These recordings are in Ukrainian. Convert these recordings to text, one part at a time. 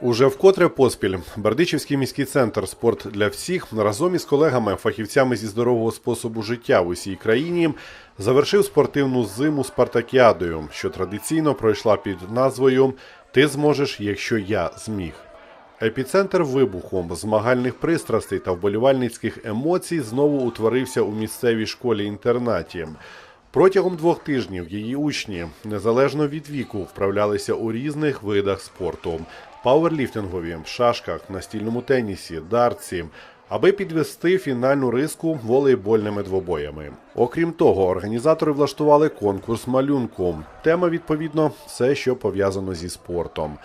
Уже вкотре поспіль Бердичівський міський центр Спорт для всіх разом із колегами, фахівцями зі здорового способу життя в усій країні завершив спортивну зиму спартакіадою, що традиційно пройшла під назвою Ти зможеш, якщо я зміг. Епіцентр вибуху, змагальних пристрастей та вболівальницьких емоцій знову утворився у місцевій школі-інтернаті. Протягом двох тижнів її учні, незалежно від віку, вправлялися у різних видах спорту: пауерліфтингові, шашках, настільному тенісі, дартсі. Аби підвести фінальну риску волейбольними двобоями. Окрім того, організатори влаштували конкурс малюнку. Тема, відповідно, все, що пов'язано зі спортом.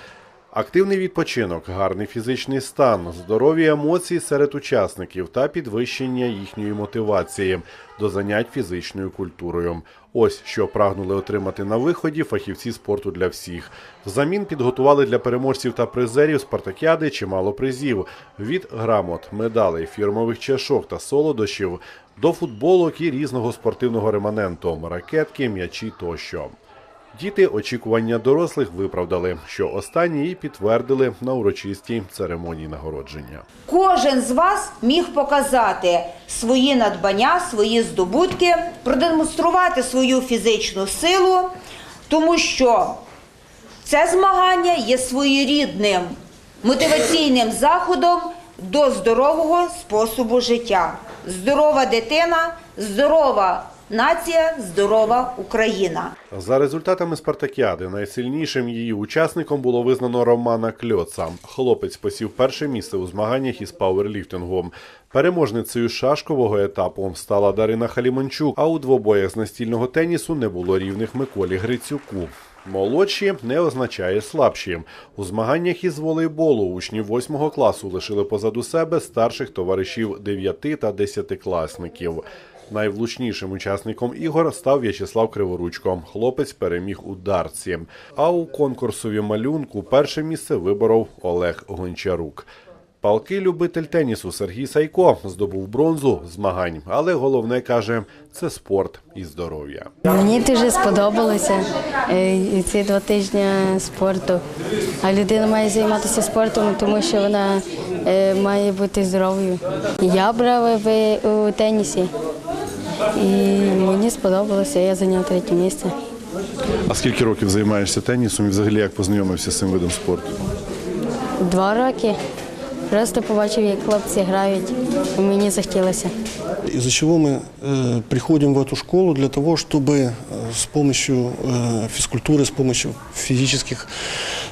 Активний відпочинок, гарний фізичний стан, здорові емоції серед учасників та підвищення їхньої мотивації до занять фізичною культурою. Ось що прагнули отримати на виході фахівці спорту для всіх. Взамін підготували для переможців та призерів спартакіади чимало призів від грамот, медалей, фірмових чашок та солодощів до футболок і різного спортивного реманенту, ракетки, м'ячі тощо. Діти очікування дорослих виправдали, що останні і підтвердили на урочистій церемонії нагородження. Кожен з вас міг показати свої надбання, свої здобутки, продемонструвати свою фізичну силу, тому що це змагання є своєрідним мотиваційним заходом до здорового способу життя. Здорова дитина, здорова нація, здорова Україна. За результатами спартакіади найсильнішим її учасником було визнано Романа Кльоца. Хлопець посів перше місце у змаганнях із пауерліфтингом. Переможницею шашкового етапу стала Дарина Халімончук, а у двобоях з настільного тенісу не було рівних Миколі Грицюку. Молодші не означає слабші. У змаганнях із волейболу учні 8 класу лишили позаду себе старших товаришів 9 та 10 класників. Найвлучнішим учасником ігор став В'ячеслав Криворучко. Хлопець переміг у дартсі. А у конкурсові малюнку перше місце виборов Олег Гончарук. Палкий любитель тенісу Сергій Сайко здобув бронзу змагань, але головне каже це спорт і здоров'я. Мені дуже сподобалося е, ці два тижні спорту. А людина має займатися спортом, тому що вона е, має бути здоровою. Я брала в у тенісі, і мені сподобалося, я зайняв третє місце. А скільки років займаєшся тенісом і взагалі як познайомився з цим видом спорту? Два роки. Просто побачив, як хлопці грають, і мені захотілося. Из-за чего мы э, приходим в эту школу для того, чтобы э, с помощью э, физкультуры, с помощью физических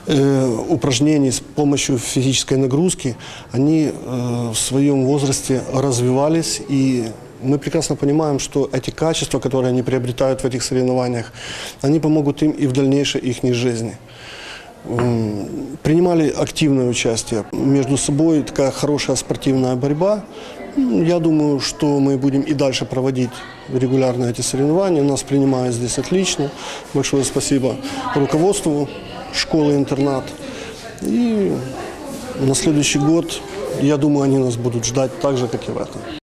э, упражнений, с помощью физической нагрузки, они э, в своем возрасте развивались и мы прекрасно понимаем, что эти качества, которые они приобретают в этих соревнованиях, они помогут им и в дальнейшей их жизни. Принимали активное участие. Между собой такая хорошая спортивная борьба. Я думаю, что мы будем и дальше проводить регулярно эти соревнования. Нас принимают здесь отлично. Большое спасибо руководству школы-интернат. И на следующий год, я думаю, они нас будут ждать так же, как и в этом.